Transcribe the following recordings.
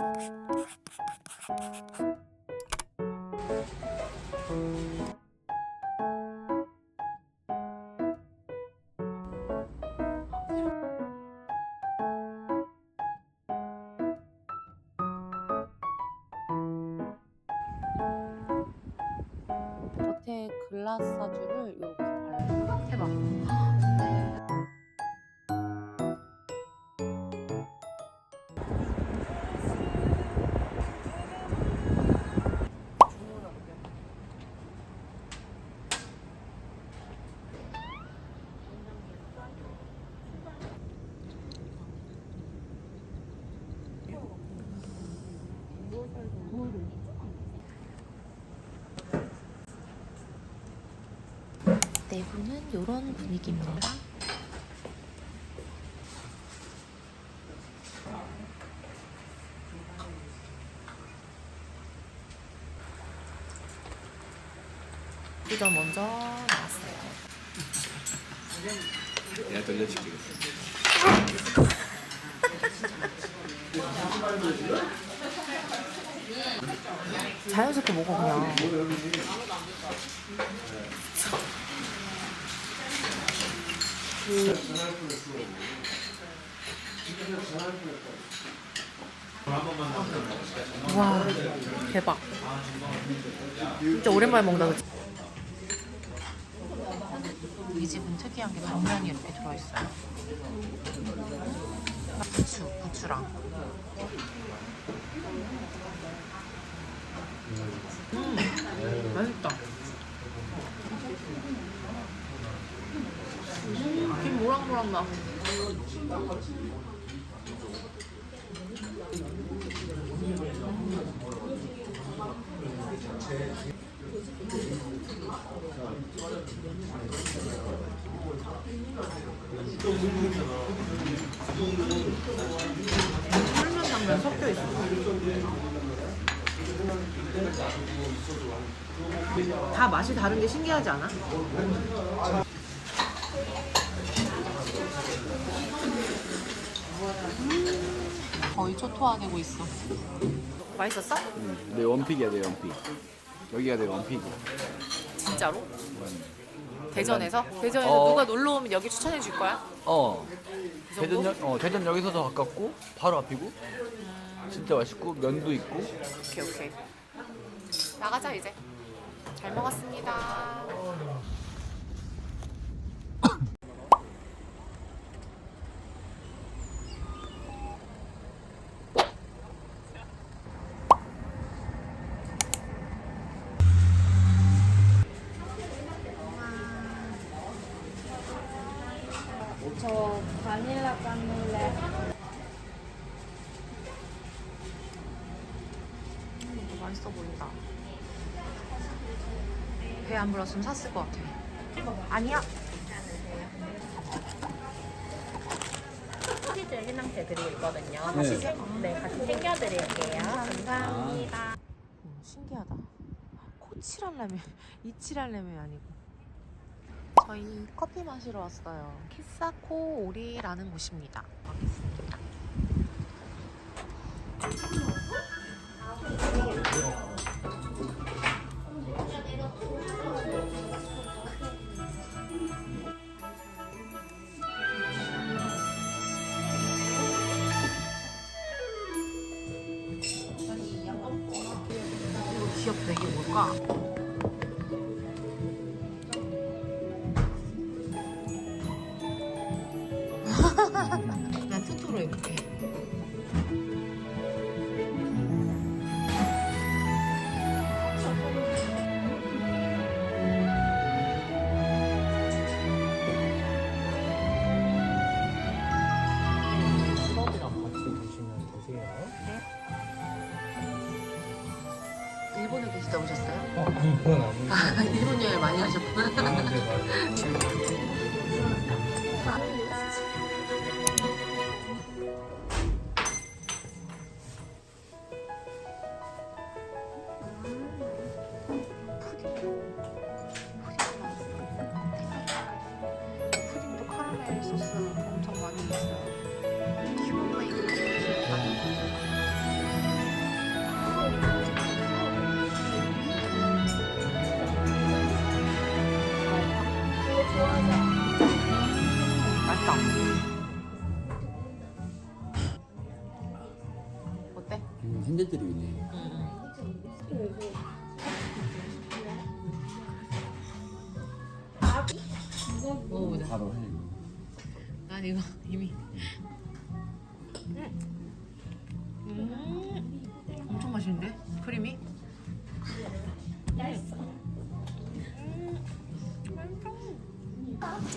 겉에 글라사주를 이렇게 발라. 대박. 내부는 이런 분위기입니다. 우리가 먼저 나왔어요. 내가 돌려줄게. 자연스럽게 먹어 그냥. 와 대박. 진짜 오랜만에 먹는다 그치? 이 집은 특이한 게 당면이 이렇게 들어있어요. 부추, 부추랑. 음, 맛있다. 김 모락모락 나. 쫄면 당면 섞여 있어. 다 맛이 다른 게 신기하지 않아? 거의 초토화되고 있어. 맛있었어? 내 원픽이야 내 원픽. 여기가 내 원픽이야. 진짜로? 대전에서? 대전에서 어. 누가 놀러 오면 여기 추천해 줄 거야? 어. 이 정도? 대전역 어 대전 여기서도 가깝고 바로 앞이고 진짜 맛있고 면도 있고 오케이 오케이. 나가자 이제. 잘 먹었습니다. 저 바닐라 까놀레 이거 맛있어 보인다. 배 안 불렀으면 샀을 것 같아. 아니야. 치즈 해낭제 드리고 있거든요. 같이, 생, 네, 같이 챙겨드릴게요. 감사합니다. 음, 신기하다. 코치랄라면 이치랄라면 아니고. 저희 커피 마시러 왔어요. 키사코 오리라는 곳입니다. 어, 아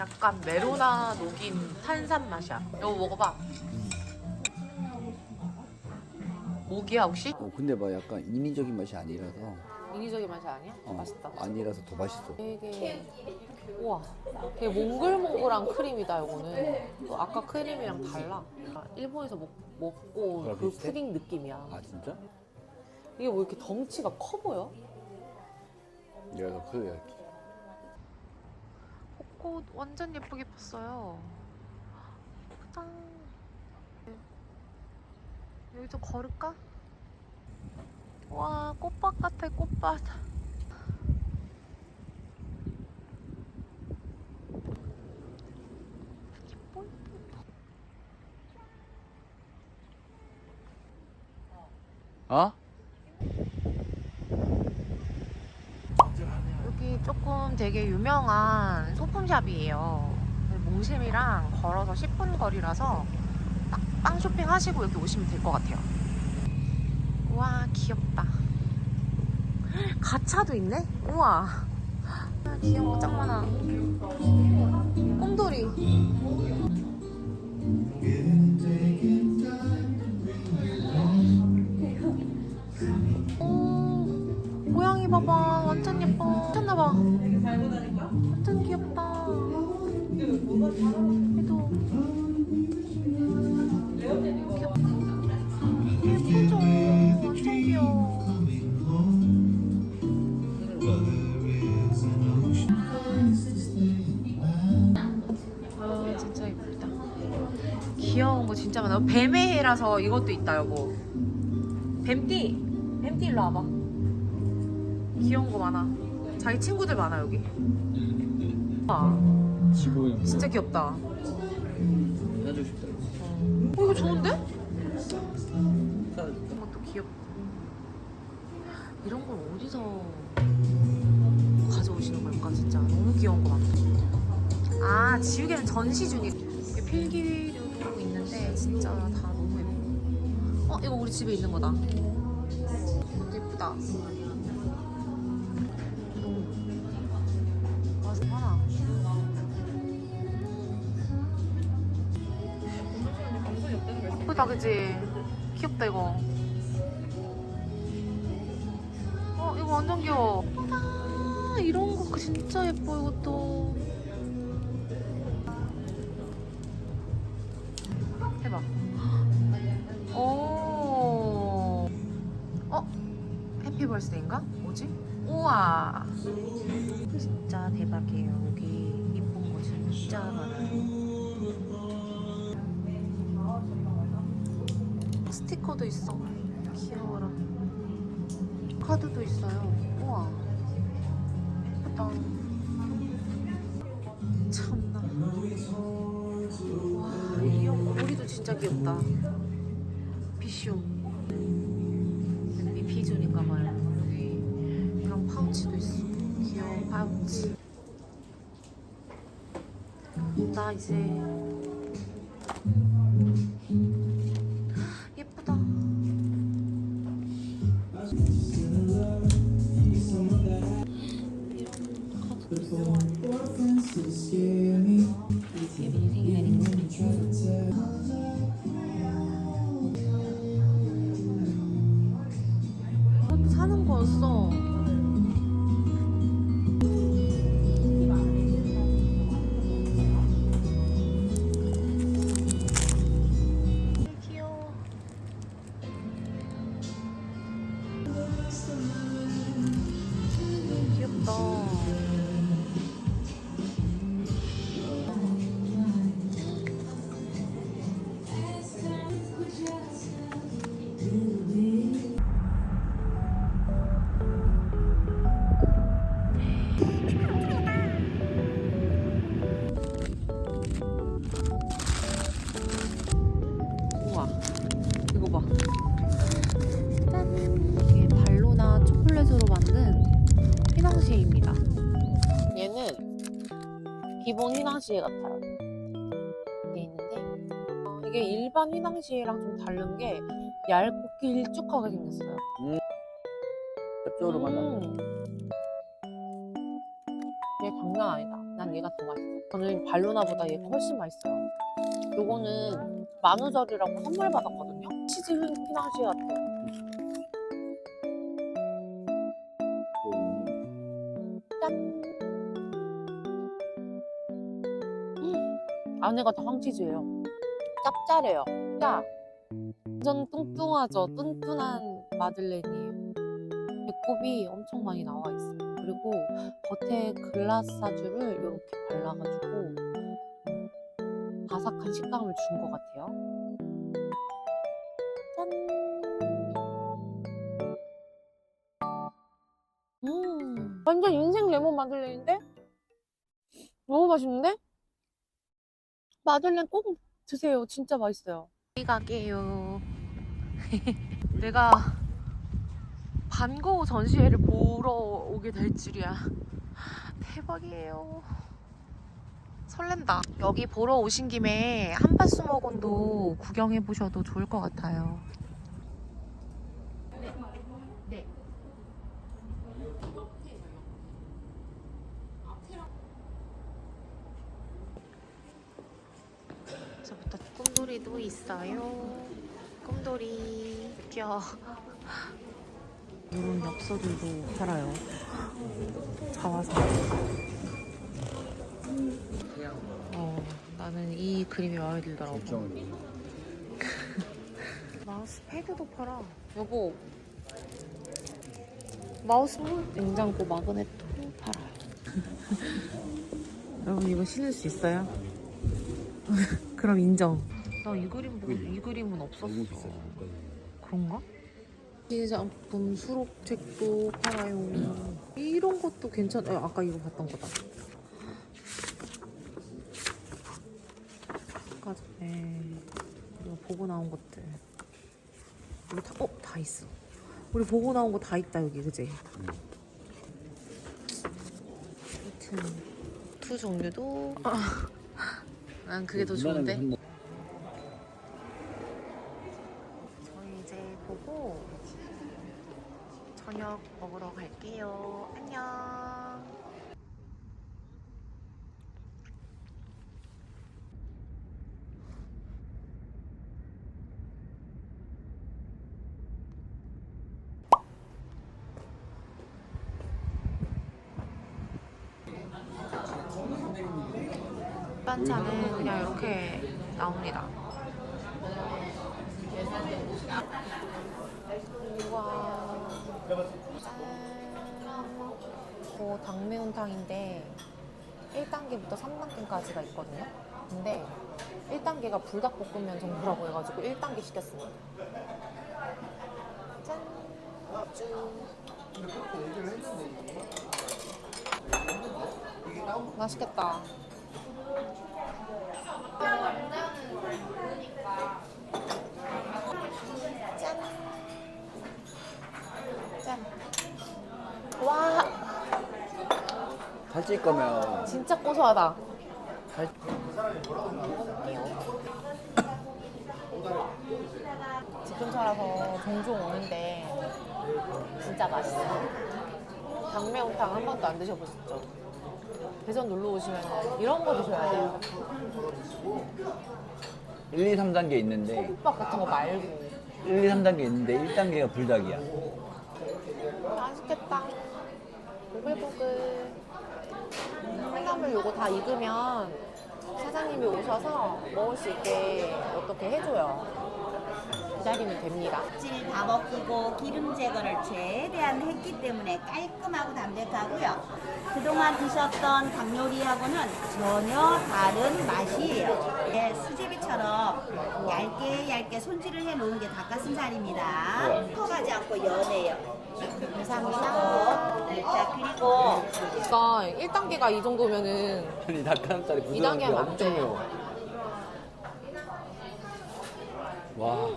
약간 메로나 녹인 탄산 맛이야. 이거 먹어봐. 모기야 혹시? 어 근데 막 약간 인위적인 맛이 아니라서 인위적인 맛이 아니야? 어, 맛있다. 아니라서 더 맛있어. 되게 우와 되게 몽글몽글한 크림이다 이거는 또 아까 크림이랑 달라 아, 일본에서 먹, 먹고 그 비슷해? 푸딩 느낌이야 아 진짜? 이게 뭐 이렇게 덩치가 커 보여? 내가 더 크게 할게. 벚꽃 완전 예쁘게 폈어요 짠 여기 좀 걸을까? 와 꽃밭 같아 꽃밭 어? 조금 되게 유명한 소품샵이에요. 몽심이랑 걸어서 10분 거리라서 딱 빵 쇼핑 하시고 여기 오시면 될 것 같아요. 우와 귀엽다. 가차도 있네? 우와 아, 귀여운 거 짱 많아. 꿈돌이. 오, 고양이 봐봐 완전 예뻐 미쳤나봐 완전 귀엽다 얘도 귀엽다. 예쁘죠 완전 귀여워 아 진짜 예쁘다. 귀여운 거 진짜 많아. 뱀의해라서 이것도 있다 여보 뱀띠. 뱀띠 일로 와봐. 귀여운 거 많아 자기 친구들 많아 여기. 와 지금 진짜 귀엽다. 싶다. 어 이거 좋은데? 이것도 귀엽다 이런 걸 어디서 가져오시는 걸까 진짜? 너무 귀여운 거 많다 아 지우개는 전시 중이. 여기 필기류도 있는데 진짜 다 너무 예뻐. 어 이거 우리 집에 있는 거다. 이것도 예쁘다 예쁘다 그지? 귀엽다 이거. 어 이거 완전 귀여워. 아 이런 거 진짜 예뻐 이것도 스티커도 있어. 귀여워라. 카드도 있어요. 우와. 예쁘다. 참나. 와, 이 머리도 진짜 귀엽다. 비쇼. 이 비준인가 봐요. 여기 이런 파우치도 있어. 귀여운 파우치. 나 이제 이것 휘낭시에 같아요. 이게 있는데 어, 이게 일반 휘낭시에랑 좀 다른 게 얇고 길쭉하게 생겼어요. 짭조름하다. 음. 얘 장난 아니다. 난 얘가 더 맛있어. 저는 발로나보다 얘가 훨씬 맛있어요. 요거는 만우절이라고 선물 받았거든요. 치즈 휘- 휘낭시에 같아요. 안에가 다 황치즈예요. 짭짤해요. 야, 완전 뚱뚱하죠. 뚱뚱한 마들렌이에요. 배꼽이 엄청 많이 나와 있어요. 그리고 겉에 글라사주를 이렇게 발라가지고 음, 바삭한 식감을 준 것 같아요. 짠. 음, 완전 인생 레몬 마들렌인데? 너무 맛있는데? 마들렌 꼭 드세요. 진짜 맛있어요. 이 가게요. 내가 반고 전시회를 보러 오게 될 줄이야. 대박이에요. 설렌다. 여기 보러 오신 김에 한바수목원도 구경해 보셔도 좋을 것 같아요. 저부터 꿈돌이도 있어요. 꿈돌이 웃겨. 이런 엽서들도 팔아요. 자화상. 어, 나는 이 그림이 마음에 들더라고. 마우스 패드도 팔아. 여보. 마우스 냉장고 마그넷도 팔아요. 여러분 이거 신을 수 있어요? 그럼 인정. 나 이 그림 보고 이 그림은 없었어. 그런가? 시작품 수록책도 팔아요. 이런 것도 괜찮아요. 아까 이거 봤던 거다. 아까 전에 우리가 보고 나온 것들. 우리 다, 어? 다 있어. 우리 보고 나온 거 다 있다 여기 그지? 하여튼 투 종류도 난 그게 더 좋은데 저희 이제 보고 저녁 갈게요. 안녕. 반찬은 그냥 이렇게 나옵니다. 그 당매운탕인데 1단계부터 3단계까지가 있거든요. 근데 1단계가 불닭볶음면 정도라고 해가지고 1단계 시켰습니다. 짠! 쭉. 맛있겠다. 짠. 짠. 와, 살찔 거면 진짜 고소하다. 살 집 근처라서 종종 오는데 진짜 맛있어요. 당매운탕 한 번도 안 드셔보셨죠? 대전 놀러 오시면 이런 거 드셔야 돼요. 1, 2, 3단계 있는데 호박 같은 거 말고. 1, 2, 3단계 있는데 1단계가 불닭이야. 맛있겠다. 보글보글. 콩나물 요거 다 익으면 사장님이 오셔서 먹을 수 있게 어떻게 해줘요. 기다리면 됩니다. 껍질 다 벗기고 기름 제거를 최대한 했기 때문에 깔끔하고 담백하고요. 그동안 드셨던 닭 요리하고는 전혀 다른 맛이에요. 얇게 손질을 해 놓은 게 닭가슴살입니다. 네. 퍼가지 않고 연해요. 감사합니다. 네, 자, 어. 그리고 그러니까 1단계가 이 정도면은 아니 닭가슴살이 부드러운 게 이단계 하면 안 엄청 매워. 와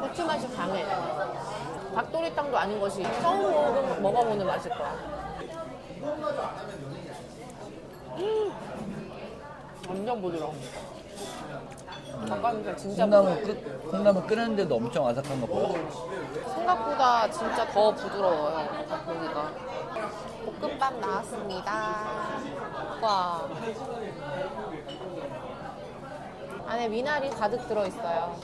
고추 맛이 강해. 닭도리탕도 아닌 것이 처음 먹은- 먹어보는 맛일 거야. 음, 완전 부드러워. 닭가슴살 진짜 콩나물 끄, 콩나물 끓였는데도 엄청 아삭한 거 보여? 생각보다 진짜 더 부드러워요. 여기가. 볶음밥 나왔습니다. 와. 안에 미나리 가득 들어있어요.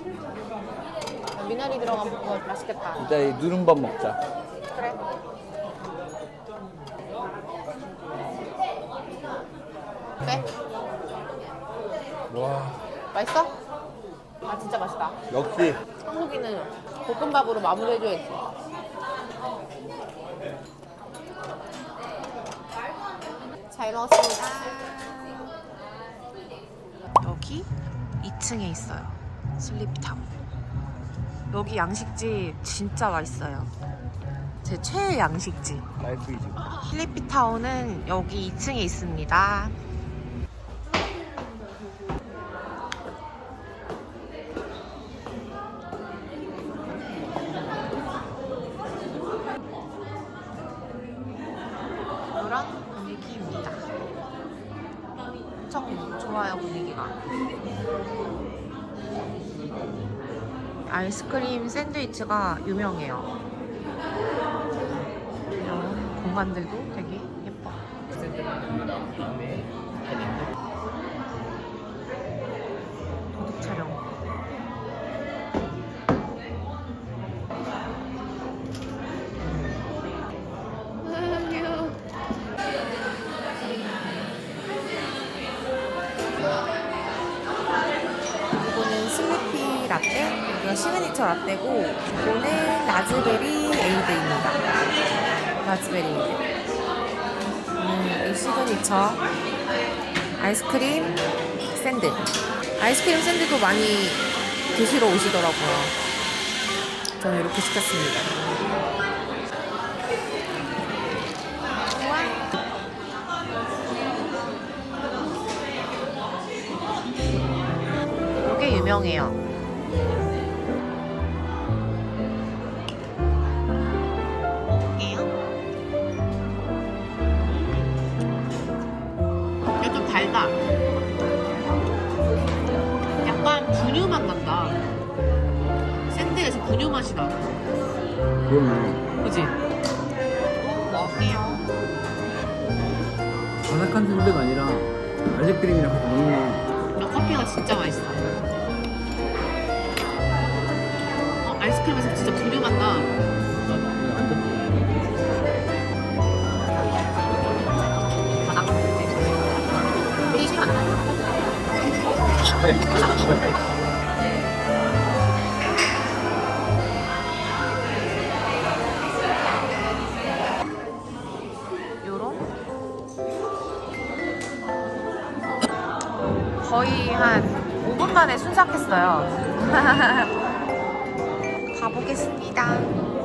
미나리 들어간 볶음밥 맛있겠다. 이따 이 누른밥 먹자. 그래. 네? 와 맛있어? 아 진짜 맛있다. 역시 한국인은 볶음밥으로 마무리해줘야지. 잘 먹었습니다. 여기 2층에 있어요. 슬리피타운. 여기 양식집 진짜 맛있어요. 제 최애 양식집. 라이프 이즈. 슬리피타운은 여기 2층에 있습니다. 이런 분위기입니다. 엄청 좋아요 분위기가. 아이스 크림 샌드위치가 유명해요. 이런 공간들도 되게 예뻐. 여기가 시그니처 라떼고, 이거는 라즈베리 에이드입니다. 라즈베리 에이드. 음, 이 시그니처 아이스크림 샌드. 아이스크림 샌드도 많이 드시러 오시더라고요. 저는 이렇게 시켰습니다. 이게 유명해요. 분유 맛이 나. 그러면 그지? 먹을게요. 아삭한 샌드가 아니라 아이스크림이랑 같이 먹는 나 커피가 진짜 맛있어. 어, 아이스크림에서 진짜 분유 맛 나. 완전 바닥. 이 시간 요 거의 한 5분 만에 순삭했어요. 가보겠습니다.